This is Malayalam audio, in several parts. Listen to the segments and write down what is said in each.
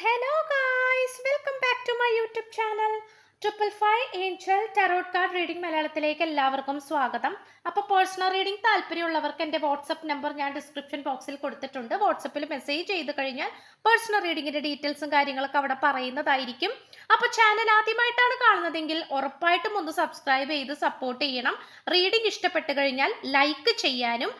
Hello guys welcome back to my YouTube channel triple five angel tarot card reading മലയാളത്തിലേക്ക് എല്ലാവർക്കും സ്വാഗതം. അപ്പോൾ പേഴ്സണൽ റീഡിംഗ് താല്പര്യമുള്ളവർക്ക് എന്റെ വാട്സപ്പ് നമ്പർ ഞാൻ ഡിസ്ക്രിപ്ഷൻ ബോക്സിൽ കൊടുത്തിട്ടുണ്ട്. വാട്സപ്പിൽ മെസ്സേജ് ചെയ്ത് കഴിഞ്ഞാൽ പേഴ്സണൽ റീഡിങ്ങിന്റെ ഡീറ്റെയിൽസും കാര്യങ്ങളൊക്കെ അവിടെ പറയുന്നതായിരിക്കും. അപ്പോൾ ചാനൽ ആദ്യമായിട്ടാണ് കാണുന്നതെങ്കിൽ ഉറപ്പായിട്ടും ഒന്ന് സബ്സ്ക്രൈബ് ചെയ്ത് സപ്പോർട്ട് ചെയ്യണം. റീഡിംഗ് ഇഷ്ടപ്പെട്ട് കഴിഞ്ഞാൽ ലൈക്ക് ചെയ്യാനും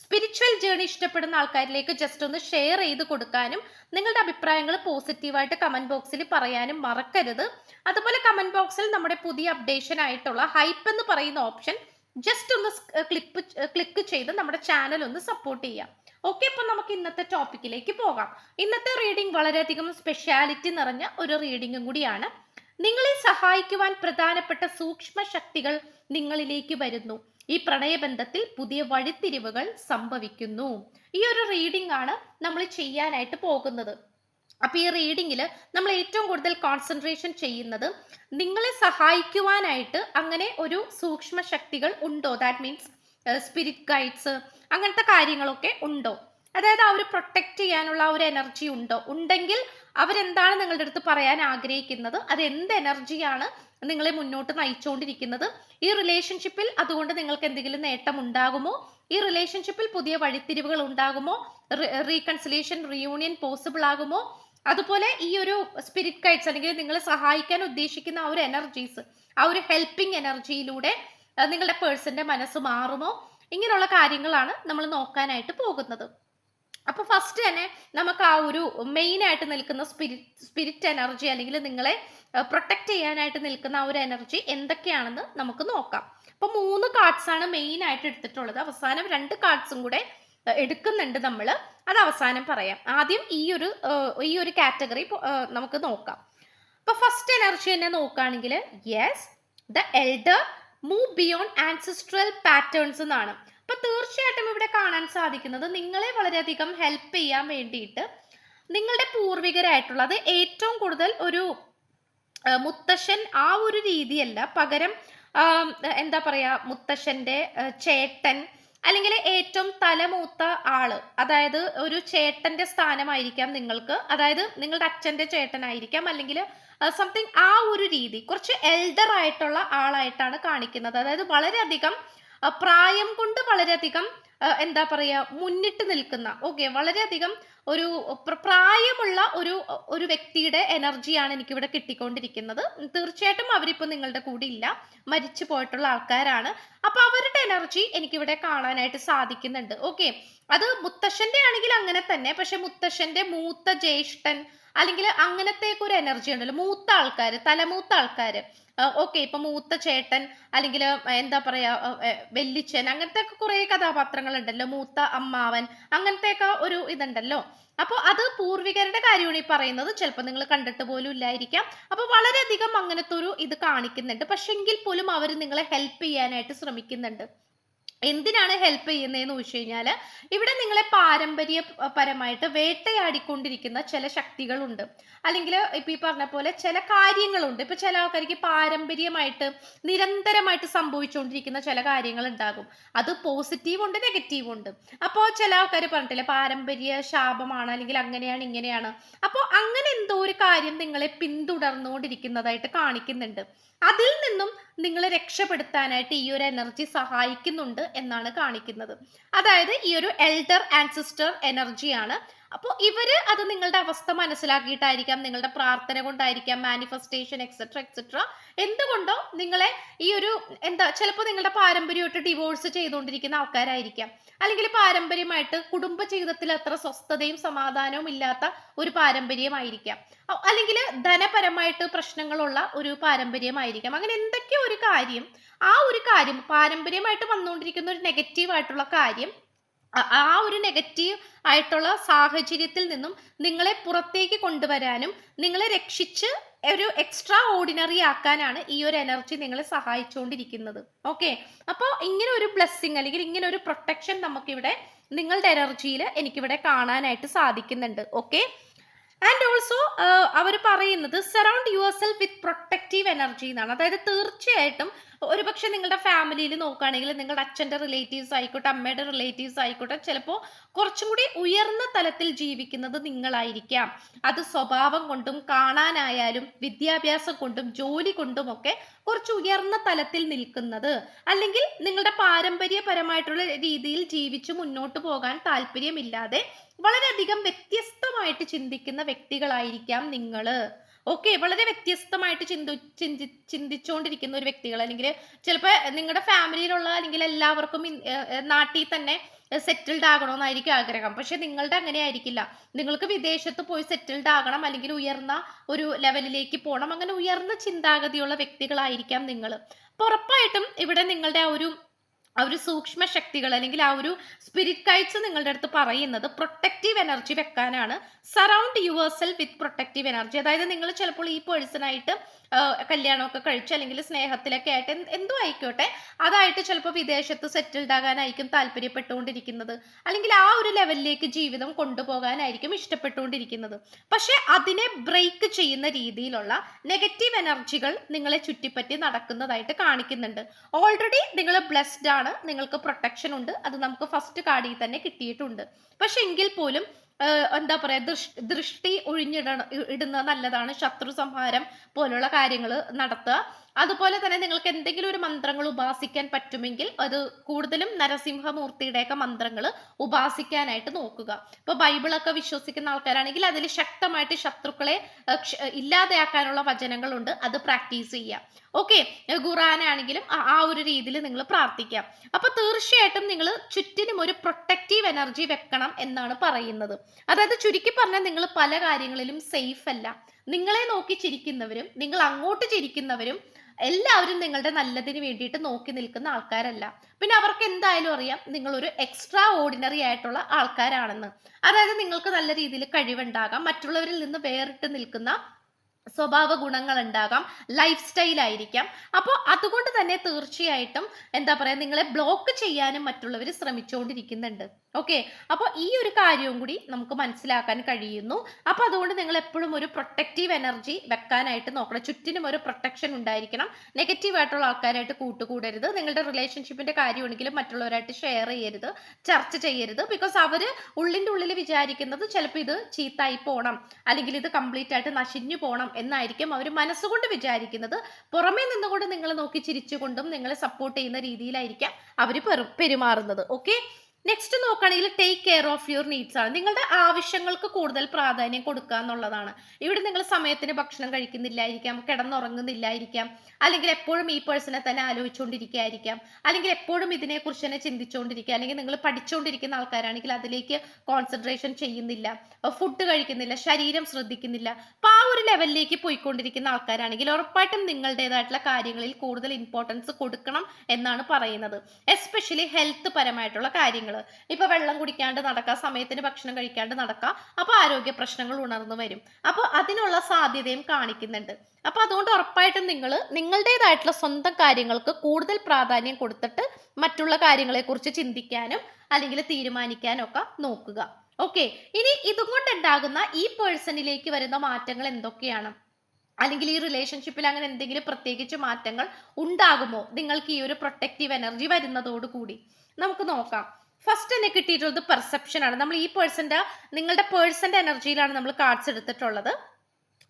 സ്പിരിച്വൽ ജേണി ഇഷ്ടപ്പെടുന്ന ആൾക്കാരിലേക്ക് ജസ്റ്റ് ഒന്ന് ഷെയർ ചെയ്ത് കൊടുക്കാനും നിങ്ങളുടെ അഭിപ്രായങ്ങൾ പോസിറ്റീവായിട്ട് കമന്റ് ബോക്സിൽ പറയാനും മറക്കരുത്. അതുപോലെ കമന്റ് ബോക്സിൽ നമ്മുടെ പുതിയ അപ്ഡേഷൻ ആയിട്ടുള്ള ഹൈപ്പ് എന്ന് പറയുന്ന ഓപ്ഷൻ ജസ്റ്റ് ഒന്ന് ക്ലിപ്പ് ക്ലിക്ക് ചെയ്ത് നമ്മുടെ ചാനൽ ഒന്ന് സപ്പോർട്ട് ചെയ്യാം. ഓക്കെ അപ്പം നമുക്ക് ഇന്നത്തെ ടോപ്പിക്കിലേക്ക് പോകാം. ഇന്നത്തെ റീഡിംഗ് വളരെയധികം സ്പെഷ്യാലിറ്റി നിറഞ്ഞ ഒരു റീഡിംഗും കൂടിയാണ്. നിങ്ങളെ സഹായിക്കുവാൻ പ്രധാനപ്പെട്ട സൂക്ഷ്മ ശക്തികൾ നിങ്ങളിലേക്ക് വരുന്നു. ഈ പ്രണയബന്ധത്തിൽ പുതിയ വഴിത്തിരിവുകൾ സംഭവിക്കുന്നു. ഈ ഒരു റീഡിംഗ് ആണ് നമ്മൾ ചെയ്യാനായിട്ട് പോകുന്നത്. അപ്പൊ ഈ റീഡിങ്ങിൽ നമ്മൾ ഏറ്റവും കൂടുതൽ കോൺസെൻട്രേഷൻ ചെയ്യുന്നത് നിങ്ങളെ സഹായിക്കുവാനായിട്ട് അങ്ങനെ ഒരു സൂക്ഷ്മ ശക്തികൾ ഉണ്ടോ ദാറ്റ് മീൻസ് സ്പിരിറ്റ് ഗൈഡ്സ് അങ്ങനത്തെ കാര്യങ്ങളൊക്കെ ഉണ്ടോ? അതായത് അവർ പ്രൊട്ടക്റ്റ് ചെയ്യാനുള്ള ഒരു എനർജി ഉണ്ടോ? ഉണ്ടെങ്കിൽ അവരെന്താണ് നിങ്ങളുടെ അടുത്ത് പറയാൻ ആഗ്രഹിക്കുന്നത്? അത് എന്ത് എനർജിയാണ് നിങ്ങളെ മുന്നോട്ട് നയിച്ചുകൊണ്ടിരിക്കുന്നത് ഈ റിലേഷൻഷിപ്പിൽ അതുകൊണ്ട് നിങ്ങൾക്ക് എന്തെങ്കിലും നേട്ടം ഉണ്ടാകുമോ? ഈ റിലേഷൻഷിപ്പിൽ പുതിയ വഴിത്തിരിവുകൾ ഉണ്ടാകുമോ? റീകൺസിലേഷൻ റിയൂണിയൻ പോസിബിൾ ആകുമോ? അതുപോലെ ഈ ഒരു സ്പിരിറ്റ് കൈറ്റ്സ് അല്ലെങ്കിൽ നിങ്ങളെ സഹായിക്കാൻ ഉദ്ദേശിക്കുന്ന ആ ഒരു എനർജീസ് ആ ഒരു ഹെൽപ്പിംഗ് എനർജിയിലൂടെ നിങ്ങളുടെ പേഴ്സന്റെ മനസ്സ് മാറുമോ? ഇങ്ങനെയുള്ള കാര്യങ്ങളാണ് നമ്മൾ നോക്കാനായിട്ട് പോകുന്നത്. അപ്പൊ ഫസ്റ്റ് തന്നെ നമുക്ക് ആ ഒരു മെയിൻ ആയിട്ട് നിൽക്കുന്ന സ്പിരിറ്റ് സ്പിരിറ്റ് എനർജി അല്ലെങ്കിൽ നിങ്ങളെ പ്രൊട്ടക്ട് ചെയ്യാനായിട്ട് നിൽക്കുന്ന ആ ഒരു എനർജി എന്തൊക്കെയാണെന്ന് നമുക്ക് നോക്കാം. അപ്പൊ മൂന്ന് കാർഡ്സ് ആണ് മെയിൻ ആയിട്ട് എടുത്തിട്ടുള്ളത്. അവസാനം രണ്ട് കാർഡ്സും കൂടെ എടുക്കുന്നുണ്ട് നമ്മൾ അത് അവസാനം പറയാം. ആദ്യം ഈ ഒരു ഈ ഒരു കാറ്റഗറി നമുക്ക് നോക്കാം. അപ്പൊ ഫസ്റ്റ് എനർജി തന്നെ നോക്കുകയാണെങ്കിൽ yes the elder move beyond ancestral patterns എന്നാണ്. അപ്പൊ തീർച്ചയായിട്ടും ഇവിടെ കാണാൻ സാധിക്കുന്നത് നിങ്ങളെ വളരെയധികം ഹെൽപ്പ് ചെയ്യാൻ വേണ്ടിയിട്ട് നിങ്ങളുടെ പൂർവികരായിട്ടുള്ള അത് ഏറ്റവും കൂടുതൽ ഒരു മുത്തശ്ശൻ ആ ഒരു രീതിയല്ല. പകരം എന്താ പറയാ മുത്തശ്ശന്റെ ചേട്ടൻ അല്ലെങ്കിൽ ഏറ്റവും തലമൂത്ത ആൾ. അതായത് ഒരു ചേട്ടന്റെ സ്ഥാനമായിരിക്കാം നിങ്ങൾക്ക്. അതായത് നിങ്ങളുടെ അച്ഛന്റെ ചേട്ടനായിരിക്കാം അല്ലെങ്കിൽ സംതിങ് ആ ഒരു രീതി. കുറച്ച് എൽഡർ ആയിട്ടുള്ള ആളായിട്ടാണ് കാണിക്കുന്നത്. അതായത് വളരെയധികം പ്രായം കൊണ്ട് വളരെയധികം എന്താ പറയുക മുന്നിട്ട് നിൽക്കുന്ന ഓക്കെ വളരെയധികം ഒരു പ്രായമുള്ള ഒരു ഒരു വ്യക്തിയുടെ എനർജിയാണ് എനിക്കിവിടെ കിട്ടിക്കൊണ്ടിരിക്കുന്നത്. തീർച്ചയായിട്ടും അവരിപ്പോൾ നിങ്ങളുടെ കൂടെ ഇല്ല. മരിച്ചു പോയിട്ടുള്ള ആൾക്കാരാണ്. അപ്പൊ അവരുടെ എനർജി എനിക്കിവിടെ കാണാനായിട്ട് സാധിക്കുന്നുണ്ട്. ഓക്കെ അത് മുത്തശ്ശന്റെ ആണെങ്കിൽ അങ്ങനെ തന്നെ പക്ഷെ മുത്തശ്ശന്റെ മൂത്ത ജ്യേഷ്ഠൻ അല്ലെങ്കിൽ അങ്ങനത്തേക്ക് ഒരു എനർജി ഉണ്ടല്ലോ. മൂത്ത ആൾക്കാർ തലമൂത്ത ആൾക്കാർ ഓക്കെ ഇപ്പൊ മൂത്ത ചേട്ടൻ അല്ലെങ്കിൽ എന്താ പറയാ വെല്ലിച്ചൻ അങ്ങനത്തെ ഒക്കെ കുറെ കഥാപാത്രങ്ങൾ ഉണ്ടല്ലോ മൂത്ത അമ്മാവൻ അങ്ങനത്തെയൊക്കെ ഒരു ഇതുണ്ടല്ലോ. അപ്പോൾ അത് പൂർവികരുടെ കാര്യമാണ് ഈ പറയുന്നത്. ചിലപ്പോൾ നിങ്ങൾ കണ്ടിട്ട് പോലും ഇല്ലായിരിക്കാം. അപ്പോൾ വളരെയധികം അങ്ങനത്തെ ഒരു ഇത് കാണിക്കുന്നുണ്ട്. പക്ഷെ എങ്കിൽ പോലും അവർ നിങ്ങളെ ഹെൽപ്പ് ചെയ്യാനായിട്ട് ശ്രമിക്കുന്നുണ്ട്. എന്തിനാണ് ഹെൽപ്പ് ചെയ്യുന്നതെന്ന് ചോദിച്ചു കഴിഞ്ഞാൽ ഇവിടെ നിങ്ങളെ പാരമ്പര്യപരമായിട്ട് വേട്ടയാടിക്കൊണ്ടിരിക്കുന്ന ചില ശക്തികളുണ്ട്. അല്ലെങ്കിൽ ഇപ്പൊ ഈ പറഞ്ഞ പോലെ ചില കാര്യങ്ങളുണ്ട്. ഇപ്പൊ ചില ആൾക്കാർക്ക് പാരമ്പര്യമായിട്ട് നിരന്തരമായിട്ട് സംഭവിച്ചുകൊണ്ടിരിക്കുന്ന ചില കാര്യങ്ങൾ ഉണ്ടാകും അത് പോസിറ്റീവ് ഉണ്ട് നെഗറ്റീവ് ഉണ്ട്. അപ്പോൾ ചില ആൾക്കാർ പറഞ്ഞിട്ടില്ലേ പാരമ്പര്യ ശാപമാണ് അല്ലെങ്കിൽ അങ്ങനെയാണ് ഇങ്ങനെയാണ്. അപ്പോൾ അങ്ങനെ എന്തോ ഒരു കാര്യം നിങ്ങളെ പിന്തുടർന്നുകൊണ്ടിരിക്കുന്നതായിട്ട് കാണിക്കുന്നുണ്ട്. അതിൽ നിന്നും നിങ്ങളെ രക്ഷപ്പെടുത്താനായിട്ട് ഈ ഒരു എനർജി സഹായിക്കുന്നുണ്ട് എന്നാണ് കാണിക്കുന്നത്. അതായത് ഈ ഒരു എൽഡർ ആൻസിസ്റ്റർ എനർജിയാണ് അപ്പോൾ ഇവർ അത് നിങ്ങളുടെ അവസ്ഥ മനസ്സിലാക്കിയിട്ടായിരിക്കാം നിങ്ങളുടെ പ്രാർത്ഥന കൊണ്ടായിരിക്കാം മാനിഫെസ്റ്റേഷൻ എക്സെട്ര എക്സെട്ര എന്തുകൊണ്ടോ നിങ്ങളെ ഈ ഒരു എന്താ ചിലപ്പോൾ നിങ്ങളുടെ പാരമ്പര്യമായിട്ട് ഡിവോഴ്സ് ചെയ്തുകൊണ്ടിരിക്കുന്ന ആൾക്കാരായിരിക്കാം. അല്ലെങ്കിൽ പാരമ്പര്യമായിട്ട് കുടുംബ ജീവിതത്തിൽ അത്ര സ്വസ്ഥതയും സമാധാനവും ഇല്ലാത്ത ഒരു പാരമ്പര്യമായിരിക്കാം. അല്ലെങ്കിൽ ധനപരമായിട്ട് പ്രശ്നങ്ങളുള്ള ഒരു പാരമ്പര്യമായിരിക്കാം. അങ്ങനെ എന്തൊക്കെയോ ഒരു കാര്യം ആ ഒരു കാര്യം പാരമ്പര്യമായിട്ട് വന്നുകൊണ്ടിരിക്കുന്ന ഒരു നെഗറ്റീവ് ആയിട്ടുള്ള കാര്യം ആ ഒരു നെഗറ്റീവ് ആയിട്ടുള്ള സാഹചര്യത്തിൽ നിന്നും നിങ്ങളെ പുറത്തേക്ക് കൊണ്ടുവരാനും നിങ്ങളെ രക്ഷിച്ച് ഒരു എക്സ്ട്രാ ഓർഡിനറി ആക്കാനാണ് ഈ ഒരു എനർജി നിങ്ങളെ സഹായിച്ചുകൊണ്ടിരിക്കുന്നത് ഓക്കെ അപ്പോൾ ഇങ്ങനെ ഒരു ബ്ലെസ്സിങ് അല്ലെങ്കിൽ ഇങ്ങനെ ഒരു പ്രൊട്ടക്ഷൻ നമുക്കിവിടെ നിങ്ങളുടെ എനർജിയിൽ എനിക്കിവിടെ കാണാനായിട്ട് സാധിക്കുന്നുണ്ട്. ഓക്കെ ആൻഡ് ഓൾസോ അവർ പറയുന്നത് surround yourself with protective energy എന്നാണ്. അതായത് തീർച്ചയായിട്ടും ഒരുപക്ഷെ നിങ്ങളുടെ ഫാമിലിയിൽ നോക്കുകയാണെങ്കിൽ നിങ്ങളുടെ അച്ഛന്റെ റിലേറ്റീവ്സ് ആയിക്കോട്ടെ അമ്മയുടെ റിലേറ്റീവ്സ് ആയിക്കോട്ടെ ചിലപ്പോൾ കുറച്ചും കൂടി ഉയർന്ന തലത്തിൽ ജീവിക്കുന്നത് നിങ്ങളായിരിക്കാം. അത് സ്വഭാവം കൊണ്ടും കാണാനായാലും വിദ്യാഭ്യാസം കൊണ്ടും ജോലി കൊണ്ടും ഒക്കെ കുറച്ച് ഉയർന്ന തലത്തിൽ നിൽക്കുന്നത്. അല്ലെങ്കിൽ നിങ്ങളുടെ പാരമ്പര്യപരമായിട്ടുള്ള രീതിയിൽ ജീവിച്ചു മുന്നോട്ട് പോകാൻ താല്പര്യമില്ലാതെ വളരെയധികം വ്യത്യസ്തമായിട്ട് ചിന്തിക്കുന്ന വ്യക്തികളായിരിക്കാം നിങ്ങൾ ഓക്കെ വളരെ വ്യത്യസ്തമായിട്ട് ചിന്തി ചിന്തി ചിന്തിച്ചുകൊണ്ടിരിക്കുന്ന ഒരു വ്യക്തികൾ. അല്ലെങ്കിൽ ചിലപ്പോൾ നിങ്ങളുടെ ഫാമിലിയിലുള്ള അല്ലെങ്കിൽ എല്ലാവർക്കും നാട്ടിൽ തന്നെ സെറ്റിൽഡ് ആകണമെന്നായിരിക്കും ആഗ്രഹം. പക്ഷെ നിങ്ങളുടെ അങ്ങനെ ആയിരിക്കില്ല. നിങ്ങൾക്ക് വിദേശത്ത് പോയി സെറ്റിൽഡ് ആകണം അല്ലെങ്കിൽ ഉയർന്ന ഒരു ലെവലിലേക്ക് പോകണം അങ്ങനെ ഉയർന്ന ചിന്താഗതിയുള്ള വ്യക്തികളായിരിക്കാം നിങ്ങൾ അപ്പോൾ ഉറപ്പായിട്ടും ഇവിടെ നിങ്ങളുടെ ആ ഒരു ആ ഒരു സൂക്ഷ്മ ശക്തികൾ അല്ലെങ്കിൽ ആ ഒരു സ്പിരിറ്റ് ഗൈഡ്സ് നിങ്ങളുടെ അടുത്ത് പറയുന്നത് protective energy വെക്കാനാണ്. Surround your with protective energy അതായത് നിങ്ങൾ ചിലപ്പോൾ ഈ പേഴ്സണായിട്ട് കല്യാണമൊക്കെ കഴിച്ച് അല്ലെങ്കിൽ സ്നേഹത്തിലൊക്കെ ആയിട്ട് എന്തോ ആയിക്കോട്ടെ. അതായിട്ട് ചിലപ്പോൾ വിദേശത്ത് സെറ്റിൽഡ് ആകാനായിരിക്കും താല്പര്യപ്പെട്ടുകൊണ്ടിരിക്കുന്നത്. അല്ലെങ്കിൽ ആ ഒരു ലെവലിലേക്ക് ജീവിതം കൊണ്ടുപോകാനായിരിക്കും ഇഷ്ടപ്പെട്ടുകൊണ്ടിരിക്കുന്നത്. പക്ഷെ അതിനെ ബ്രേക്ക് ചെയ്യുന്ന രീതിയിലുള്ള നെഗറ്റീവ് എനർജികൾ നിങ്ങളെ ചുറ്റിപ്പറ്റി നടക്കുന്നതായിട്ട് കാണിക്കുന്നുണ്ട്. ഓൾറെഡി നിങ്ങൾ ബ്ലെസ്ഡ് ആണ്. നിങ്ങൾക്ക് പ്രൊട്ടക്ഷൻ ഉണ്ട്. അത് നമുക്ക് ഫസ്റ്റ് കാർഡിൽ തന്നെ കിട്ടിയിട്ടുണ്ട്. പക്ഷെ എങ്കിൽ പോലും എന്താ പറയാ ദൃഷ്ടി ഒഴിഞ്ഞിട ഇടുന്നത് നല്ലതാണ്. ശത്രു സംഹാരം പോലുള്ള കാര്യങ്ങൾ നടത്തുക. അതുപോലെ തന്നെ നിങ്ങൾക്ക് എന്തെങ്കിലും ഒരു മന്ത്രങ്ങൾ ഉപാസിക്കാൻ പറ്റുമെങ്കിൽ അത് കൂടുതലും നരസിംഹമൂർത്തിയുടെയൊക്കെ മന്ത്രങ്ങൾ ഉപാസിക്കാനായിട്ട് നോക്കുക. ഇപ്പൊ ബൈബിളൊക്കെ വിശ്വസിക്കുന്ന ആൾക്കാരാണെങ്കിൽ അതിൽ ശക്തമായിട്ട് ശത്രുക്കളെ ഇല്ലാതെയാക്കാനുള്ള വചനങ്ങളുണ്ട്. അത് പ്രാക്ടീസ് ചെയ്യുക ഓക്കെ? ഖുറാനാണെങ്കിലും ആ ഒരു രീതിയിൽ നിങ്ങൾ പ്രാർത്ഥിക്കാം അപ്പൊ തീർച്ചയായിട്ടും നിങ്ങൾ ചുറ്റിനും ഒരു പ്രൊട്ടക്റ്റീവ് എനർജി വെക്കണം എന്നാണ് പറയുന്നത്. അതായത് ചുരുക്കി പറഞ്ഞാൽ നിങ്ങൾ പല കാര്യങ്ങളിലും സേഫ് അല്ല. നിങ്ങളെ നോക്കി ചിരിക്കുന്നവരും നിങ്ങൾ അങ്ങോട്ട് ചിരിക്കുന്നവരും എല്ലാവരും നിങ്ങളുടെ നല്ലതിന് വേണ്ടിയിട്ട് നോക്കി നിൽക്കുന്ന ആൾക്കാരല്ല. പിന്നെ അവർക്ക് എന്തായാലും അറിയാം നിങ്ങൾ ഒരു എക്സ്ട്രാ ഓർഡിനറി ആയിട്ടുള്ള ആൾക്കാരാണെന്ന്. അതായത് നിങ്ങൾക്ക് നല്ല രീതിയിൽ കഴിവുണ്ടാകാം മറ്റുള്ളവരിൽ നിന്ന് വേറിട്ട് നിൽക്കുന്ന സ്വഭാവ ഗുണങ്ങൾ ഉണ്ടാകാം ലൈഫ് സ്റ്റൈൽ ആയിരിക്കാം. അപ്പോൾ അതുകൊണ്ട് തന്നെ തീർച്ചയായിട്ടും എന്താ പറയുക നിങ്ങളെ ബ്ലോക്ക് ചെയ്യാനും മറ്റുള്ളവർ ശ്രമിച്ചുകൊണ്ടിരിക്കുന്നുണ്ട് ഓക്കെ അപ്പോൾ ഈ ഒരു കാര്യവും കൂടി നമുക്ക് മനസ്സിലാക്കാൻ കഴിയുന്നു. അപ്പോൾ അതുകൊണ്ട് നിങ്ങൾ എപ്പോഴും ഒരു പ്രൊട്ടക്റ്റീവ് എനർജി വെക്കാനായിട്ട് നോക്കണം. ചുറ്റിനും ഒരു പ്രൊട്ടക്ഷൻ ഉണ്ടായിരിക്കണം. നെഗറ്റീവ് ആയിട്ടുള്ള ആൾക്കാരായിട്ട് കൂട്ടുകൂടരുത്. നിങ്ങളുടെ റിലേഷൻഷിപ്പിന്റെ കാര്യമാണെങ്കിലും മറ്റുള്ളവരായിട്ട് ഷെയർ ചെയ്യരുത്. ചർച്ച ചെയ്യരുത്. ബിക്കോസ് അവർ ഉള്ളിന്റെ ഉള്ളിൽ വിചാരിക്കുന്നത് ചിലപ്പോൾ ഇത് ചീത്തായി പോകണം അല്ലെങ്കിൽ ഇത് കംപ്ലീറ്റ് ആയിട്ട് നശിഞ്ഞു പോകണം എന്നായിരിക്കും അവർ മനസ്സുകൊണ്ട് വിചാരിക്കുന്നത്. പുറമേ നിന്നുകൊണ്ട് നിങ്ങളെ നോക്കി ചിരിച്ചുകൊണ്ടും നിങ്ങളെ സപ്പോർട്ട് ചെയ്യുന്ന രീതിയിലായിരിക്കാം അവർ പെരുമാറുന്നത്. ഓക്കെ നെക്സ്റ്റ് നോക്കുകയാണെങ്കിൽ take care of your needs ആണ്. നിങ്ങളുടെ ആവശ്യങ്ങൾക്ക് കൂടുതൽ പ്രാധാന്യം കൊടുക്കുക എന്നുള്ളതാണ്. ഇവിടെ നിങ്ങൾ സമയത്തിന് ഭക്ഷണം കഴിക്കുന്നില്ലായിരിക്കാം കിടന്നുറങ്ങുന്നില്ലായിരിക്കാം അല്ലെങ്കിൽ എപ്പോഴും ഈ പേഴ്സണെ തന്നെ ആലോചിച്ചുകൊണ്ടിരിക്കുകയായിരിക്കാം അല്ലെങ്കിൽ എപ്പോഴും ഇതിനെക്കുറിച്ച് തന്നെ ചിന്തിച്ചുകൊണ്ടിരിക്കുക അല്ലെങ്കിൽ നിങ്ങൾ പഠിച്ചുകൊണ്ടിരിക്കുന്ന ആൾക്കാരാണെങ്കിൽ അതിലേക്ക് കോൺസെൻട്രേഷൻ ചെയ്യുന്നില്ല ഫുഡ് കഴിക്കുന്നില്ല ശരീരം ശ്രദ്ധിക്കുന്നില്ല. അപ്പൊ ആ ഒരു ലെവലിലേക്ക് പോയിക്കൊണ്ടിരിക്കുന്ന ആൾക്കാരാണെങ്കിൽ ഉറപ്പായിട്ടും നിങ്ങളുടേതായിട്ടുള്ള കാര്യങ്ങളിൽ കൂടുതൽ ഇമ്പോർട്ടൻസ് കൊടുക്കണം എന്നാണ് പറയുന്നത്. എസ്പെഷ്യലി ഹെൽത്ത് പരമായിട്ടുള്ള കാര്യങ്ങൾ. ഇപ്പൊ വെള്ളം കുടിക്കാണ്ട് നടക്കുക സമയത്തിന് ഭക്ഷണം കഴിക്കാണ്ട് നടക്കാം അപ്പൊ ആരോഗ്യ പ്രശ്നങ്ങൾ ഉണർന്നു വരും. അപ്പൊ അതിനുള്ള സാധ്യതയും കാണിക്കുന്നുണ്ട്. അപ്പൊ അതുകൊണ്ട് ഉറപ്പായിട്ടും നിങ്ങൾ നിങ്ങളുടേതായിട്ടുള്ള സ്വന്തം കാര്യങ്ങൾക്ക് കൂടുതൽ പ്രാധാന്യം കൊടുത്തിട്ട് മറ്റുള്ള കാര്യങ്ങളെക്കുറിച്ച് ചിന്തിക്കാനും അല്ലെങ്കിൽ തീരുമാനിക്കാനും ഒക്കെ നോക്കുക. ഓക്കെ? ഇനി ഇതുകൊണ്ട് ഉണ്ടാകുന്ന ഈ പേഴ്സണിലേക്ക് വരുന്ന മാറ്റങ്ങൾ എന്തൊക്കെയാണ്? അല്ലെങ്കിൽ ഈ റിലേഷൻഷിപ്പിൽ അങ്ങനെ എന്തെങ്കിലും പ്രത്യേകിച്ച് മാറ്റങ്ങൾ ഉണ്ടാകുമോ? നിങ്ങൾക്ക് ഈ ഒരു പ്രൊട്ടക്റ്റീവ് എനർജി വരുന്നതോടുകൂടി. നമുക്ക് നോക്കാം. ഫസ്റ്റ് തന്നെ കിട്ടിയിട്ടുള്ളത് പെർസെപ്ഷൻ ആണ്. നമ്മൾ ഈ പേഴ്സന്റെ നിങ്ങളുടെ പേഴ്സന്റെ എനർജിയിലാണ് നമ്മൾ കാർഡ്സ് എടുത്തിട്ടുള്ളത്.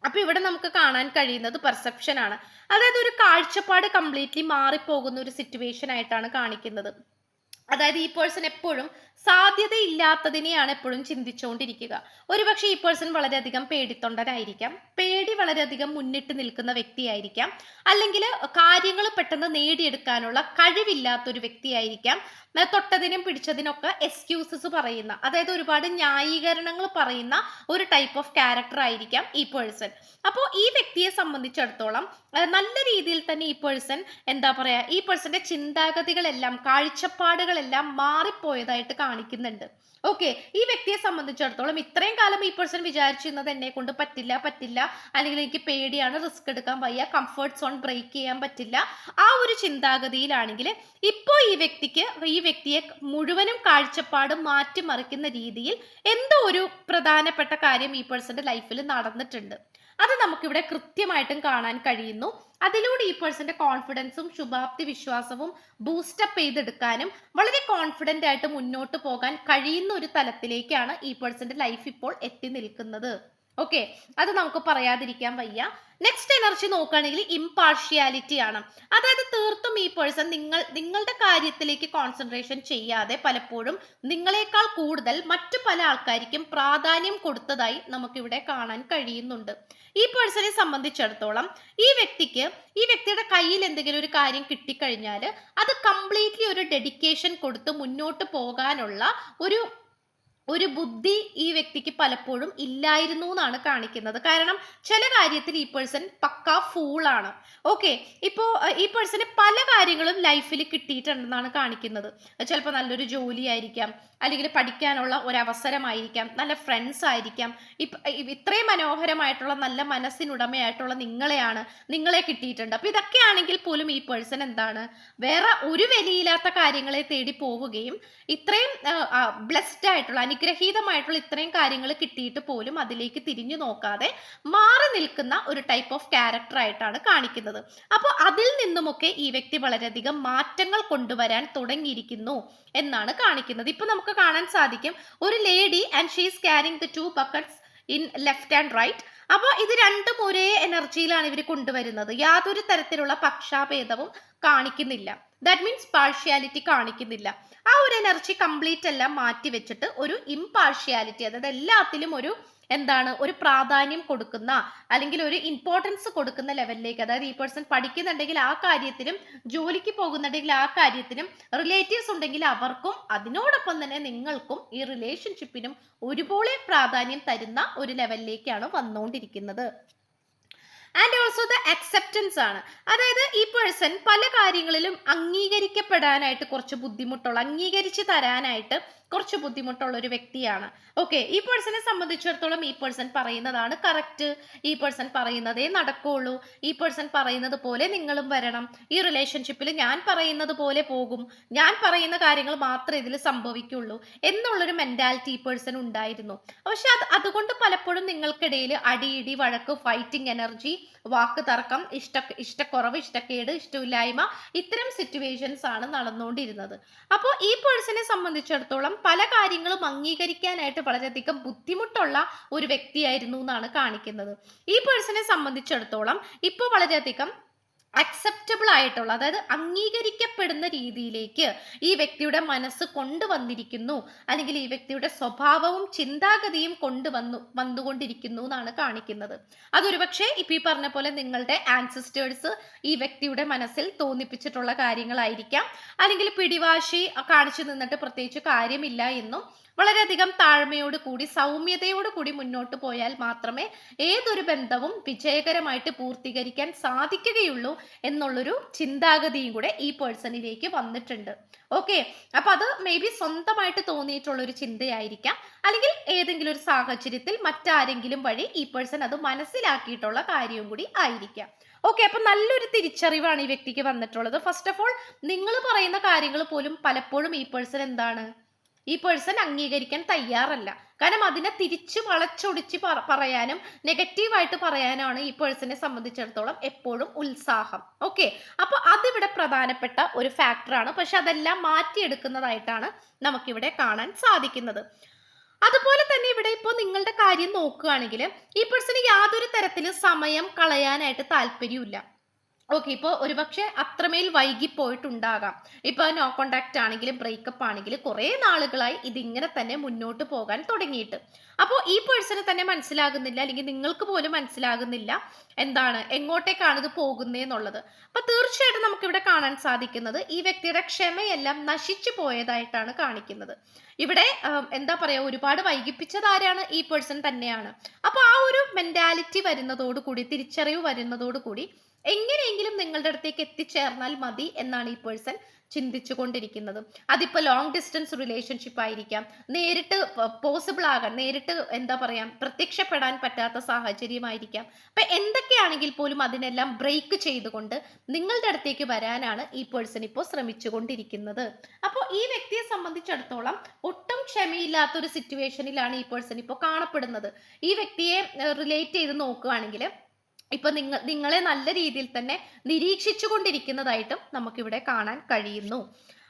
അപ്പൊ ഇവിടെ നമുക്ക് കാണാൻ കഴിയുന്നത് പെർസെപ്ഷൻ ആണ്. അതായത് ഒരു കാഴ്ചപ്പാട് കംപ്ലീറ്റ്ലി മാറിപ്പോകുന്ന ഒരു സിറ്റുവേഷൻ ആയിട്ടാണ് കാണിക്കുന്നത്. അതായത് ഈ പേഴ്സൺ എപ്പോഴും സാധ്യതയില്ലാത്തതിനെയാണ് എപ്പോഴും ചിന്തിച്ചുകൊണ്ടിരിക്കുക. ഒരുപക്ഷെ ഈ പേഴ്സൺ വളരെയധികം പേടിത്തൊണ്ടനായിരിക്കാം പേടി വളരെയധികം മുന്നിട്ട് നിൽക്കുന്ന വ്യക്തിയായിരിക്കാം അല്ലെങ്കിൽ കാര്യങ്ങൾ പെട്ടെന്ന് നേടിയെടുക്കാനുള്ള കഴിവില്ലാത്തൊരു വ്യക്തിയായിരിക്കാം. തൊട്ടതിനും പിടിച്ചതിനൊക്കെ എക്സ്ക്യൂസസ് പറയുന്ന അതായത് ഒരുപാട് ന്യായീകരണങ്ങൾ പറയുന്ന ഒരു ടൈപ്പ് ഓഫ് ക്യാരക്ടർ ആയിരിക്കാം ഈ പേഴ്സൺ അപ്പോൾ ഈ വ്യക്തിയെ സംബന്ധിച്ചിടത്തോളം നല്ല രീതിയിൽ തന്നെ ഈ പേഴ്സൺ എന്താ പറയുക ഈ പേഴ്സന്റെ ചിന്താഗതികളെല്ലാം കാഴ്ചപ്പാടുകളെല്ലാം മാറിപ്പോയതായിട്ട് കാണിക്കുന്നുണ്ട്. ഓക്കെ ഈ വ്യക്തിയെ സംബന്ധിച്ചിടത്തോളം ഇത്രയും കാലം ഈ പേഴ്സൺ വിചാരിച്ചിരുന്നത് എന്നെ കൊണ്ട് പറ്റില്ല പറ്റില്ല. അല്ലെങ്കിൽ എനിക്ക് പേടിയാണ് റിസ്ക് എടുക്കാൻ വയ്യ കംഫർട്ട് സോൺ ബ്രേക്ക് ചെയ്യാൻ പറ്റില്ല. ആ ഒരു ചിന്താഗതിയിലാണെങ്കിൽ ഇപ്പോൾ ഈ വ്യക്തിക്ക് ഈ വ്യക്തിയെ മുഴുവനും കാഴ്ചപ്പാട് മാറ്റിമറിക്കുന്ന രീതിയിൽ എന്തോ ഒരു പ്രധാനപ്പെട്ട കാര്യം ഈ പേഴ്സന്റെ ലൈഫിൽ നടന്നിട്ടുണ്ട്. അത് നമുക്കിവിടെ കൃത്യമായിട്ടും കാണാൻ കഴിയുന്നു. അതിലൂടെ ഈ പേഴ്സന്റെ കോൺഫിഡൻസും ശുഭാപ്തി വിശ്വാസവും ബൂസ്റ്റപ്പ് ചെയ്തെടുക്കാനും വളരെ കോൺഫിഡന്റ് ആയിട്ട് മുന്നോട്ട് പോകാൻ കഴിയുന്ന ഒരു തലത്തിലേക്കാണ് ഈ പേഴ്സന്റെ ലൈഫ് ഇപ്പോൾ എത്തി നിൽക്കുന്നത്. ഓക്കെ അത് നമുക്ക് പറയാതിരിക്കാൻ വയ്യ. നെക്സ്റ്റ് എനർജി നോക്കുകയാണെങ്കിൽ ഇംപാർഷ്യാലിറ്റി ആണ്. അതായത് തീർത്തും ഈ പേഴ്സൺ നിങ്ങൾ നിങ്ങളുടെ കാര്യത്തിലേക്ക് കോൺസെൻട്രേഷൻ ചെയ്യാതെ പലപ്പോഴും നിങ്ങളെക്കാൾ കൂടുതൽ മറ്റു പല ആൾക്കാർക്കും പ്രാധാന്യം കൊടുത്തതായി നമുക്കിവിടെ കാണാൻ കഴിയുന്നുണ്ട്. ഈ പേഴ്സണെ സംബന്ധിച്ചിടത്തോളം ഈ വ്യക്തിക്ക് ഈ വ്യക്തിയുടെ കയ്യിൽ എന്തെങ്കിലും ഒരു കാര്യം കിട്ടിക്കഴിഞ്ഞാൽ അത് കംപ്ലീറ്റ്ലി ഒരു ഡെഡിക്കേഷൻ കൊടുത്ത് മുന്നോട്ട് പോകാനുള്ള ഒരു ഒരു ബുദ്ധി ഈ വ്യക്തിക്ക് പലപ്പോഴും ഇല്ലായിരുന്നു എന്നാണ് കാണിക്കുന്നത്. കാരണം ചില കാര്യത്തിൽ ഈ പേഴ്സൺ പക്ക ഫൂളാണ് ഓക്കെ ഇപ്പോൾ ഈ പേഴ്സണ് പല കാര്യങ്ങളും ലൈഫിൽ കിട്ടിയിട്ടുണ്ടെന്നാണ് കാണിക്കുന്നത്. ചിലപ്പോൾ നല്ലൊരു ജോലി ആയിരിക്കാം അല്ലെങ്കിൽ പഠിക്കാനുള്ള ഒരു അവസരമായിരിക്കാം നല്ല ഫ്രണ്ട്സ് ആയിരിക്കാം. ഇത്രയും മനോഹരമായിട്ടുള്ള നല്ല മനസ്സിനുടമയായിട്ടുള്ള നിങ്ങളെയാണ് നിങ്ങളെ കിട്ടിയിട്ടുണ്ട്. അപ്പോൾ ഇതൊക്കെ ആണെങ്കിൽ പോലും ഈ പേഴ്സൺ എന്താണ്? വേറെ ഒരു വിലയില്ലാത്ത കാര്യങ്ങളെ തേടി പോവുകയും ഇത്രയും ബ്ലെസ്ഡ് ആയിട്ടുള്ള അനുഗ്രഹീതമായിട്ടുള്ള ഇത്രയും കാര്യങ്ങൾ കിട്ടിയിട്ട് പോലും അതിലേക്ക് തിരിഞ്ഞു നോക്കാതെ മാറി നിൽക്കുന്ന ഒരു ടൈപ്പ് ഓഫ് ക്യാരക്ടർ ആയിട്ടാണ് കാണിക്കുന്നത്. അപ്പോൾ അതിൽ നിന്നുമൊക്കെ ഈ വ്യക്തി വളരെയധികം മാറ്റങ്ങൾ കൊണ്ടുവരാൻ തുടങ്ങിയിരിക്കുന്നു എന്നാണ് കാണിക്കുന്നത്. ഇപ്പൊ നമുക്ക് കാണാൻ സാധിക്കും ഒരു lady and she's carrying the two buckets in left and right അപ്പോൾ ഇത് രണ്ടും ഒരേ എനർജിയിലാണ് ഇവർ കൊണ്ടുവരുന്നത്. യാതൊരു തരത്തിലുള്ള പക്ഷാഭേദവും കാണിക്കുന്നില്ല. ദാറ്റ് മീൻസ് പാർഷ്യാലിറ്റി കാണിക്കുന്നില്ല. ആ ഒരു എനർജി കംപ്ലീറ്റ് എല്ലാം മാറ്റി വെച്ചിട്ട് ഒരു ഇംപാർഷ്യാലിറ്റി അതായത് എല്ലാത്തിലും ഒരു എന്താണ് ഒരു പ്രാധാന്യം കൊടുക്കുന്ന അല്ലെങ്കിൽ ഒരു ഇമ്പോർട്ടൻസ് കൊടുക്കുന്ന ലെവലിലേക്ക് അതായത് ഈ പേഴ്സൺ പഠിക്കുന്നുണ്ടെങ്കിൽ ആ കാര്യത്തിലും ജോലിക്ക് പോകുന്നുണ്ടെങ്കിൽ ആ കാര്യത്തിലും റിലേറ്റീവ്സ് ഉണ്ടെങ്കിൽ അവർക്കും അതിനോടൊപ്പം തന്നെ നിങ്ങൾക്കും ഈ റിലേഷൻഷിപ്പിനും ഒരുപോലെ പ്രാധാന്യം തരുന്ന ഒരു ലെവലിലേക്കാണ് വന്നുകൊണ്ടിരിക്കുന്നത്. ആൻഡ് ഓൾസോ ദ അക്സെപ്റ്റൻസ് ആണ്. അതായത് ഈ പേഴ്സൺ പല കാര്യങ്ങളിലും അംഗീകരിക്കപ്പെടാനായിട്ട് കുറച്ച് ബുദ്ധിമുട്ടുള്ള അംഗീകരിച്ച് തരാനായിട്ട് കുറച്ച് ബുദ്ധിമുട്ടുള്ള ഒരു വ്യക്തിയാണ്. ഓക്കെ ഈ പേഴ്സണെ സംബന്ധിച്ചിടത്തോളം ഈ പേഴ്സൺ പറയുന്നതാണ് കറക്റ്റ് ഈ പേഴ്സൺ പറയുന്നതേ നടക്കുള്ളൂ. ഈ പേഴ്സൺ പറയുന്നത് പോലെ നിങ്ങളും വരണം. ഈ റിലേഷൻഷിപ്പിൽ ഞാൻ പറയുന്നത് പോലെ പോകും. ഞാൻ പറയുന്ന കാര്യങ്ങൾ മാത്രമേ ഇതിൽ സംഭവിക്കുള്ളൂ എന്നുള്ളൊരു മെന്റാലിറ്റി ഈ പേഴ്സൺ ഉണ്ടായിരുന്നു. പക്ഷെ അത് അതുകൊണ്ട് പലപ്പോഴും നിങ്ങൾക്കിടയിൽ അടിയിടി വഴക്ക് ഫൈറ്റിംഗ് എനർജി വാക്ക് തർക്കം ഇഷ്ട ഇഷ്ടക്കുറവ് ഇഷ്ടക്കേട് ഇഷ്ടമില്ലായ്മ ഇത്തരം സിറ്റുവേഷൻസ് ആണ് നടന്നുകൊണ്ടിരുന്നത്. അപ്പോൾ ഈ പേഴ്സണെ സംബന്ധിച്ചിടത്തോളം പല കാര്യങ്ങളും അംഗീകരിക്കാനായിട്ട് വളരെയധികം ബുദ്ധിമുട്ടുള്ള ഒരു വ്യക്തിയായിരുന്നു എന്നാണ് കാണിക്കുന്നത്. ഈ പേഴ്സണെ സംബന്ധിച്ചിടത്തോളം ഇപ്പോൾ വളരെയധികം അക്സെപ്റ്റബിൾ ആയിട്ടുള്ള അതായത് അംഗീകരിക്കപ്പെടുന്ന രീതിയിലേക്ക് ഈ വ്യക്തിയുടെ മനസ്സ് കൊണ്ടുവന്നിരിക്കുന്നു. അല്ലെങ്കിൽ ഈ വ്യക്തിയുടെ സ്വഭാവവും ചിന്താഗതിയും കൊണ്ടുവന്നു വന്നുകൊണ്ടിരിക്കുന്നു എന്നാണ് കാണിക്കുന്നത്. അതൊരുപക്ഷെ ഇപ്പൊ ഈ പറഞ്ഞ പോലെ നിങ്ങളുടെ ആൻസിസ്റ്റേഴ്സ് ഈ വ്യക്തിയുടെ മനസ്സിൽ തോന്നിപ്പിച്ചിട്ടുള്ള കാര്യങ്ങളായിരിക്കാം. അല്ലെങ്കിൽ പിടിവാശി കാണിച്ചു നിന്നിട്ട് പ്രത്യേകിച്ച് കാര്യമില്ല എന്നും വളരെയധികം താഴ്മയോട് കൂടി സൗമ്യതയോട് കൂടി മുന്നോട്ട് പോയാൽ മാത്രമേ ഏതൊരു ബന്ധവും വിജയകരമായിട്ട് പൂർത്തീകരിക്കാൻ സാധിക്കുകയുള്ളൂ എന്നുള്ളൊരു ചിന്താഗതിയും കൂടെ ഈ പേഴ്സണിലേക്ക് വന്നിട്ടുണ്ട്. ഓക്കെ അപ്പൊ അത് മേ ബി സ്വന്തമായിട്ട് തോന്നിയിട്ടുള്ള ഒരു ചിന്തയായിരിക്കാം. അല്ലെങ്കിൽ ഏതെങ്കിലും ഒരു സാഹചര്യത്തിൽ മറ്റാരെങ്കിലും വഴി ഈ പേഴ്സൺ അത് മനസ്സിലാക്കിയിട്ടുള്ള കാര്യവും കൂടി ആയിരിക്കാം. ഓക്കെ അപ്പൊ നല്ലൊരു തിരിച്ചറിവാണ് ഈ വ്യക്തിക്ക് വന്നിട്ടുള്ളത്. ഫസ്റ്റ് ഓഫ് ഓൾ നിങ്ങൾ പറയുന്ന കാര്യങ്ങൾ പോലും പലപ്പോഴും ഈ പേഴ്സൺ എന്താണ്? ഈ പേഴ്സൺ അംഗീകരിക്കാൻ തയ്യാറല്ല. കാരണം അതിനെ തിരിച്ചു വളച്ചൊടിച്ച് പറയാനും നെഗറ്റീവായിട്ട് പറയാനാണ് ഈ പേഴ്സണെ സംബന്ധിച്ചിടത്തോളം എപ്പോഴും ഉത്സാഹം. ഓക്കെ അപ്പൊ അതിവിടെ പ്രധാനപ്പെട്ട ഒരു ഫാക്ടറാണ് പക്ഷെ അതെല്ലാം മാറ്റിയെടുക്കുന്നതായിട്ടാണ് നമുക്കിവിടെ കാണാൻ സാധിക്കുന്നത്. അതുപോലെ തന്നെ ഇവിടെ ഇപ്പോൾ നിങ്ങളുടെ കാര്യം നോക്കുകയാണെങ്കിൽ ഈ പേഴ്സണ് യാതൊരു തരത്തിലും സമയം കളയാനായിട്ട് താല്പര്യമില്ല ഓക്കെ ഇപ്പോൾ ഒരുപക്ഷെ അത്രമേൽ വൈകി വൈകിപ്പോയിട്ടുണ്ടാകാം. ഇപ്പോൾ നോ കോണ്ടാക്ട് ആണെങ്കിലും ബ്രേക്കപ്പ് ആണെങ്കിലും കുറേ നാളുകളായി ഇതിങ്ങനെ തന്നെ മുന്നോട്ട് പോകാൻ തുടങ്ങിയിട്ട്. അപ്പോൾ ഈ പേഴ്സണെ തന്നെ മനസ്സിലാകുന്നില്ല അല്ലെങ്കിൽ നിങ്ങൾക്ക് പോലും മനസ്സിലാകുന്നില്ല എന്താണ് എങ്ങോട്ടേക്കാണ് ഇത് പോകുന്നതെന്നുള്ളത് അപ്പൊ തീർച്ചയായിട്ടും നമുക്കിവിടെ കാണാൻ സാധിക്കുന്നത് ഈ വ്യക്തിയുടെ ക്ഷമയെല്ലാം നശിച്ചു പോയതായിട്ടാണ് കാണിക്കുന്നത്. ഇവിടെ എന്താ പറയാ ഒരുപാട് വൈകിപ്പിച്ചത് ആരാണ്? ഈ പേഴ്സൺ തന്നെയാണ്. അപ്പൊ ആ ഒരു മെന്റാലിറ്റി വരുന്നതോടുകൂടി തിരിച്ചറിവ് വരുന്നതോടുകൂടി എങ്ങനെയെങ്കിലും നിങ്ങളുടെ അടുത്തേക്ക് എത്തിച്ചേർന്നാൽ മതി എന്നാണ് ഈ പേഴ്സൺ ചിന്തിച്ചു കൊണ്ടിരിക്കുന്നത് അതിപ്പോൾ ലോങ് ഡിസ്റ്റൻസ് റിലേഷൻഷിപ്പ് ആയിരിക്കാം. നേരിട്ട് പോസിബിൾ ആകാൻ നേരിട്ട് എന്താ പറയാ പ്രത്യക്ഷപ്പെടാൻ പറ്റാത്ത സാഹചര്യമായിരിക്കാം അപ്പൊ എന്തൊക്കെയാണെങ്കിൽ പോലും അതിനെല്ലാം ബ്രേക്ക് ചെയ്തുകൊണ്ട് നിങ്ങളുടെ അടുത്തേക്ക് വരാനാണ് ഈ പേഴ്സൺ ഇപ്പോൾ ശ്രമിച്ചുകൊണ്ടിരിക്കുന്നത്. അപ്പോൾ ഈ വ്യക്തിയെ സംബന്ധിച്ചിടത്തോളം ഒട്ടും ക്ഷമയില്ലാത്ത ഒരു സിറ്റുവേഷനിലാണ് ഈ പേഴ്സൺ ഇപ്പോൾ കാണപ്പെടുന്നത്. ഈ വ്യക്തിയെ റിലേറ്റ് ചെയ്ത് നോക്കുകയാണെങ്കിൽ ഇപ്പൊ നിങ്ങൾ നിങ്ങളെ നല്ല രീതിയിൽ തന്നെ നിരീക്ഷിച്ചു കൊണ്ടിരിക്കുന്നതായിട്ടും നമുക്കിവിടെ കാണാൻ കഴിയുന്നു.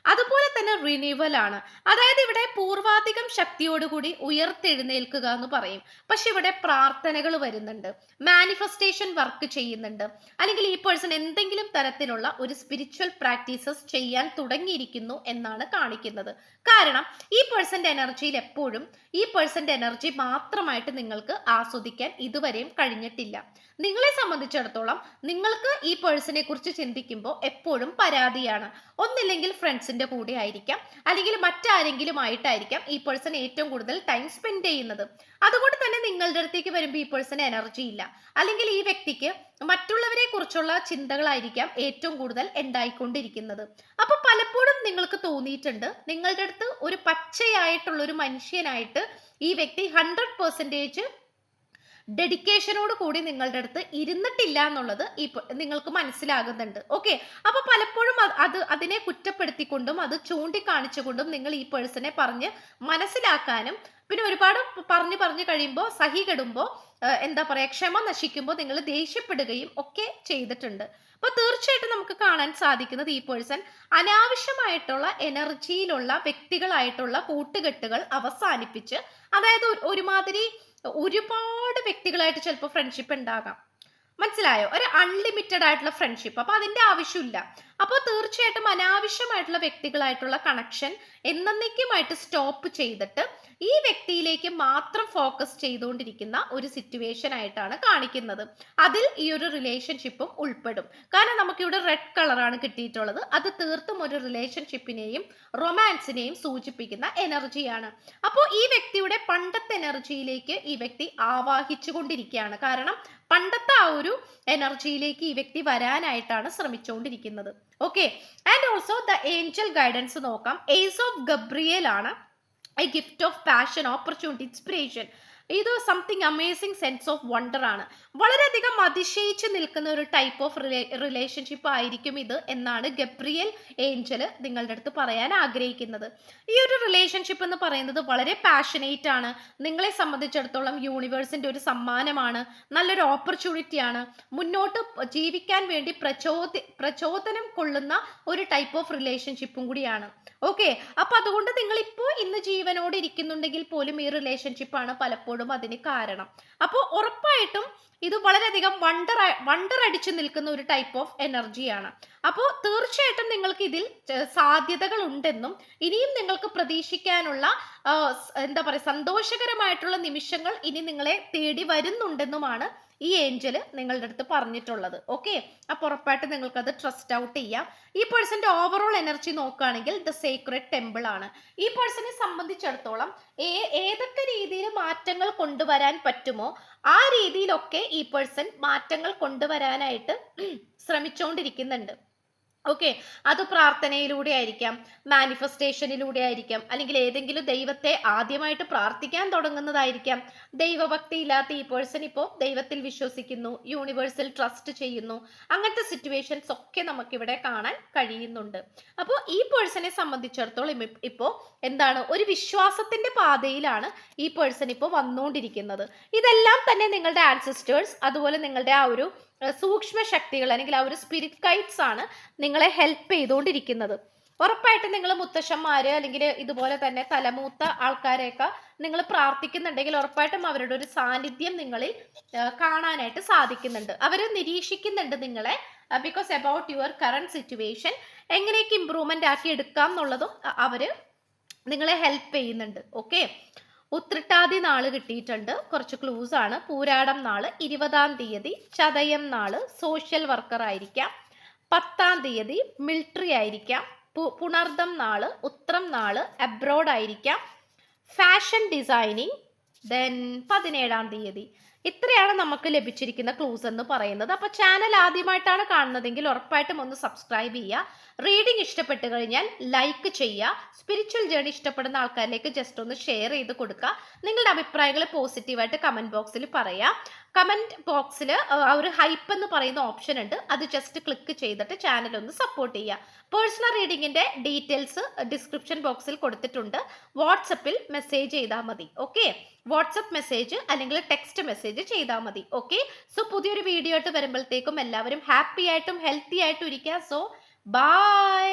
അതുപോലെ തന്നെ റിനീവൽ ആണ്. അതായത് ഇവിടെ പൂർവാധികം ശക്തിയോടുകൂടി ഉയർത്തെഴുന്നേൽക്കുക എന്ന് പറയും. പക്ഷെ ഇവിടെ പ്രാർത്ഥനകൾ വരുന്നുണ്ട്. മാനിഫെസ്റ്റേഷൻ വർക്ക് ചെയ്യുന്നുണ്ട്. അല്ലെങ്കിൽ ഈ പേഴ്സൺ എന്തെങ്കിലും തരത്തിലുള്ള ഒരു സ്പിരിച്വൽ പ്രാക്ടീസസ് ചെയ്യാൻ തുടങ്ങിയിരിക്കുന്നു എന്നാണ് കാണിക്കുന്നത്. കാരണം ഈ പേഴ്സന്റെ എനർജിയിൽ എപ്പോഴും ഈ പേഴ്സന്റെ എനർജി മാത്രമായിട്ട് നിങ്ങൾക്ക് ആസ്വദിക്കാൻ ഇതുവരെയും കഴിഞ്ഞിട്ടില്ല. നിങ്ങളെ സംബന്ധിച്ചിടത്തോളം നിങ്ങൾക്ക് ഈ പേഴ്സണെ കുറിച്ച് ചിന്തിക്കുമ്പോൾ എപ്പോഴും പരാതിയാണ്. ഒന്നില്ലെങ്കിൽ ഫ്രണ്ട്സിന്റെ കൂടെ ആയിരിക്കാം. അല്ലെങ്കിൽ മറ്റാരെങ്കിലും ആയിട്ടായിരിക്കാം ഈ പേഴ്സൺ ഏറ്റവും കൂടുതൽ ടൈം സ്പെൻഡ് ചെയ്യുന്നത്. അതുകൊണ്ട് തന്നെ നിങ്ങളുടെ അടുത്തേക്ക് വരുമ്പോൾ ഈ പേഴ്സൺ എനർജി ഇല്ല. അല്ലെങ്കിൽ ഈ വ്യക്തിക്ക് മറ്റുള്ളവരെ കുറിച്ചുള്ള ചിന്തകളായിരിക്കാം ഏറ്റവും കൂടുതൽ ഉണ്ടായിക്കൊണ്ടിരിക്കുന്നത്. അപ്പൊ പലപ്പോഴും നിങ്ങൾക്ക് തോന്നിയിട്ടുണ്ട് നിങ്ങളുടെ അടുത്ത് ഒരു പച്ചയായിട്ടുള്ള ഒരു മനുഷ്യനായിട്ട് ഈ വ്യക്തി ഹൺഡ്രഡ് പെർസെന്റേജ് ഡെഡിക്കേഷനോട് കൂടി നിങ്ങളുടെ അടുത്ത് ഇരുന്നിട്ടില്ല എന്നുള്ളത് ഇപ്പൊ നിങ്ങൾക്ക് മനസ്സിലാകുന്നുണ്ട്. ഓക്കെ അപ്പൊ പലപ്പോഴും അത് അത് അതിനെ കുറ്റപ്പെടുത്തിക്കൊണ്ടും അത് ചൂണ്ടിക്കാണിച്ചുകൊണ്ടും നിങ്ങൾ ഈ പേഴ്സണെ പറഞ്ഞ് മനസ്സിലാക്കാനും പിന്നെ ഒരുപാട് പറഞ്ഞു പറഞ്ഞു കഴിയുമ്പോൾ സഹി കെടുമ്പോൾ എന്താ പറയാ ക്ഷമ നശിക്കുമ്പോൾ നിങ്ങൾ ദേഷ്യപ്പെടുകയും ഒക്കെ ചെയ്തിട്ടുണ്ട്. അപ്പൊ തീർച്ചയായിട്ടും നമുക്ക് കാണാൻ സാധിക്കുന്നത് ഈ പേഴ്സൺ അനാവശ്യമായിട്ടുള്ള എനർജിയിലുള്ള വ്യക്തികളായിട്ടുള്ള കൂട്ടുകെട്ടുകൾ അവസാനിപ്പിച്ച് അതായത് ഒരുമാതിരി ഒരുപാട് വ്യക്തികളായിട്ട് ചിലപ്പോൾ ഫ്രണ്ട്ഷിപ്പ് ഉണ്ടാകാം. മനസ്സിലായോ? ഒരു അൺലിമിറ്റഡ് ആയിട്ടുള്ള ഫ്രണ്ട്ഷിപ്പ് അപ്പൊ അതിന്റെ ആവശ്യമില്ല. അപ്പോൾ തീർച്ചയായിട്ടും അനാവശ്യമായിട്ടുള്ള വ്യക്തികളായിട്ടുള്ള കണക്ഷൻ എന്നേക്കുമായിട്ട് സ്റ്റോപ്പ് ചെയ്തിട്ട് ഈ വ്യക്തിയിലേക്ക് മാത്രം ഫോക്കസ് ചെയ്തുകൊണ്ടിരിക്കുന്ന ഒരു സിറ്റുവേഷൻ ആയിട്ടാണ് കാണിക്കുന്നത്. അതിൽ ഈ ഒരു റിലേഷൻഷിപ്പും ഉൾപ്പെടും. കാരണം നമുക്കിവിടെ റെഡ് കളറാണ് കിട്ടിയിട്ടുള്ളത്. അത് തീർത്തും ഒരു റിലേഷൻഷിപ്പിനെയും റൊമാൻസിനെയും സൂചിപ്പിക്കുന്ന എനർജിയാണ് അപ്പോൾ ഈ വ്യക്തിയുടെ പണ്ടത്തെ എനർജിയിലേക്ക് ഈ വ്യക്തി ആവാഹിച്ചു കൊണ്ടിരിക്കുകയാണ് കാരണം പണ്ടത്തെ ആ ഒരു എനർജിയിലേക്ക് ഈ വ്യക്തി വരാനായിട്ടാണ് ശ്രമിച്ചുകൊണ്ടിരിക്കുന്നത് okay and also the angel guidance നോക്കാം. ഏസ് ഓഫ് ഗബ്രിയൽ ആണ്. A gift of passion opportunity inspiration ഇത് something amazing sense of wonder ആണ്. വളരെയധികം അതിശയിച്ച് നിൽക്കുന്ന ഒരു ടൈപ്പ് ഓഫ് റിലേഷൻഷിപ്പ് ആയിരിക്കും ഇത് എന്നാണ് ഗബ്രിയൽ ഏഞ്ചൽ നിങ്ങളുടെ അടുത്ത് പറയാൻ ആഗ്രഹിക്കുന്നത്. ഈ ഒരു റിലേഷൻഷിപ്പ് എന്ന് പറയുന്നത് വളരെ പാഷനേറ്റ് ആണ്. നിങ്ങളെ സംബന്ധിച്ചിടത്തോളം യൂണിവേഴ്സിന്റെ ഒരു സമ്മാനമാണ്. നല്ലൊരു ഓപ്പർച്യൂണിറ്റി ആണ്. മുന്നോട്ട് ജീവിക്കാൻ വേണ്ടി പ്രചോദ പ്രചോദനം കൊള്ളുന്ന ഒരു ടൈപ്പ് ഓഫ് റിലേഷൻഷിപ്പും കൂടിയാണ്. ഓക്കെ അപ്പൊ അതുകൊണ്ട് നിങ്ങൾ ഇപ്പോൾ ഇന്ന് ജീവനോട് ഇരിക്കുന്നുണ്ടെങ്കിൽ പോലും ഈ റിലേഷൻഷിപ്പാണ് പലപ്പോഴും അതിന് കാരണം. അപ്പോൾ ഉറപ്പായിട്ടും ഇത് വളരെയധികം വണ്ടർ വണ്ടർ അടിച്ചു നിൽക്കുന്ന ഒരു ടൈപ്പ് ഓഫ് എനർജിയാണ് അപ്പോൾ തീർച്ചയായിട്ടും നിങ്ങൾക്ക് ഇതിൽ സാധ്യതകൾ ഉണ്ടെന്നും ഇനിയും നിങ്ങൾക്ക് പ്രതീക്ഷിക്കാനുള്ള എന്താ പറയുക സന്തോഷകരമായിട്ടുള്ള നിമിഷങ്ങൾ ഇനി നിങ്ങളെ തേടി വരുന്നുണ്ടെന്നുമാണ് ഈ ഏഞ്ചൽ നിങ്ങളുടെ അടുത്ത് പറഞ്ഞിട്ടുള്ളത്. ഓക്കെ അപ്പോൾ ഉറപ്പായിട്ട് നിങ്ങൾക്ക് അത് ട്രസ്റ്റ് ഔട്ട് ചെയ്യാം. ഈ പേഴ്സന്റെ ഓവറോൾ എനർജി നോക്കുകയാണെങ്കിൽ ദ സേക്രഡ് ടെമ്പിൾ ആണ്. ഈ പേഴ്സണെ സംബന്ധിച്ചിടത്തോളം ഏ- ഏതൊക്കെ രീതിയിൽ മാറ്റങ്ങൾ കൊണ്ടുവരാൻ പറ്റുമോ ആ രീതിയിലൊക്കെ ഈ പേഴ്സൺ മാറ്റങ്ങൾ കൊണ്ടുവരാനായിട്ട് ശ്രമിച്ചുകൊണ്ടിരിക്കുന്നുണ്ട് ഓക്കെ അത് പ്രാർത്ഥനയിലൂടെ ആയിരിക്കാം മാനിഫെസ്റ്റേഷനിലൂടെ ആയിരിക്കാം അല്ലെങ്കിൽ ഏതെങ്കിലും ദൈവത്തെ ആദ്യമായിട്ട് പ്രാർത്ഥിക്കാൻ തുടങ്ങുന്നതായിരിക്കാം. ദൈവഭക്തി ഇല്ലാത്ത ഈ പേഴ്സൺ ഇപ്പോൾ ദൈവത്തിൽ വിശ്വസിക്കുന്നു യൂണിവേഴ്സൽ ട്രസ്റ്റ് ചെയ്യുന്നു. അങ്ങനത്തെ സിറ്റുവേഷൻസ് ഒക്കെ നമുക്കിവിടെ കാണാൻ കഴിയുന്നുണ്ട്. അപ്പോൾ ഈ പേഴ്സണെ സംബന്ധിച്ചിടത്തോളം ഇപ്പ- ഇപ്പോൾ എന്താണ് ഒരു വിശ്വാസത്തിന്റെ പാതയിലാണ് ഈ പേഴ്സൺ ഇപ്പോൾ വന്നുകൊണ്ടിരിക്കുന്നത്. ഇതെല്ലാം തന്നെ നിങ്ങളുടെ ആൻസിസ്റ്റേഴ്സ് അതുപോലെ നിങ്ങളുടെ ആ ഒരു സൂക്ഷ്മ ശക്തികൾ അല്ലെങ്കിൽ ആ ഒരു സ്പിരിറ്റ് ഗൈഡ്സ് ആണ് നിങ്ങളെ ഹെൽപ്പ് ചെയ്തുകൊണ്ടിരിക്കുന്നത്. ഉറപ്പായിട്ടും നിങ്ങൾ മുത്തശ്ശന്മാര് അല്ലെങ്കിൽ ഇതുപോലെ തന്നെ തലമൂത്ത ആൾക്കാരെയൊക്കെ നിങ്ങൾ പ്രാർത്ഥിക്കുന്നുണ്ടെങ്കിൽ ഉറപ്പായിട്ടും അവരുടെ ഒരു സാന്നിധ്യം നിങ്ങളിൽ കാണാനായിട്ട് സാധിക്കുന്നുണ്ട്. അവർ നിരീക്ഷിക്കുന്നുണ്ട് നിങ്ങളെ because about your current situation എങ്ങനെയൊക്കെ ഇമ്പ്രൂവ്മെന്റ് ആക്കി എടുക്കാം എന്നുള്ളതും അവർ നിങ്ങളെ ഹെൽപ്പ് ചെയ്യുന്നുണ്ട്. ഓക്കെ ഉത്രട്ടാതി നാൾ കിട്ടിയിട്ടുണ്ട്. കുറച്ച് ക്ലൂസ് ആണ്. പൂരാടം നാൾ ഇരുപതാം തീയതി ചതയം നാൾ സോഷ്യൽ വർക്കർ ആയിരിക്കാം. പത്താം തീയതി മിലിറ്ററി ആയിരിക്കാം. പുണർദം നാൾ ഉത്രം നാൾ അബ്രോഡ് ആയിരിക്കാം. ഫാഷൻ ഡിസൈനിങ് ദെൻ പതിനേഴാം തീയതി. ഇത്രയാണ് നമുക്ക് ലഭിച്ചിരിക്കുന്ന ക്ലൂസ് എന്ന് പറയുന്നത്. അപ്പോൾ ചാനൽ ആദ്യമായിട്ടാണ് കാണുന്നതെങ്കിൽ ഉറപ്പായിട്ടും ഒന്ന് സബ്സ്ക്രൈബ് ചെയ്യുക. റീഡിംഗ് ഇഷ്ടപ്പെട്ട് കഴിഞ്ഞാൽ ലൈക്ക് ചെയ്യുക. സ്പിരിച്വൽ ജേണി ഇഷ്ടപ്പെടുന്ന ആൾക്കാരിലേക്ക് ജസ്റ്റ് ഒന്ന് ഷെയർ ചെയ്ത് കൊടുക്കുക. നിങ്ങളുടെ അഭിപ്രായങ്ങൾ പോസിറ്റീവായിട്ട് കമന്റ് ബോക്സിൽ പറയാം. കമന്റ് ബോക്സിൽ ഒരു ഹൈപ്പ് എന്ന് പറയുന്ന ഓപ്ഷൻ ഉണ്ട്. അത് ജസ്റ്റ് ക്ലിക്ക് ചെയ്തിട്ട് ചാനൽ ഒന്ന് സപ്പോർട്ട് ചെയ്യുക. പേഴ്സണൽ റീഡിങ്ങിന്റെ ഡീറ്റെയിൽസ് ഡിസ്ക്രിപ്ഷൻ ബോക്സിൽ കൊടുത്തിട്ടുണ്ട്. വാട്സപ്പിൽ മെസ്സേജ് ചെയ്താൽ മതി. ഓക്കെ വാട്സപ്പ് മെസ്സേജ് അല്ലെങ്കിൽ ടെക്സ്റ്റ് മെസ്സേജ് ചെയ്താൽ മതി. ഓക്കെ സോ പുതിയൊരു വീഡിയോ ആയിട്ട് വരുമ്പോഴത്തേക്കും എല്ലാവരും ഹാപ്പി ആയിട്ടും ഹെൽത്തി ആയിട്ടും ഇരിക്കുക സോ ബൈ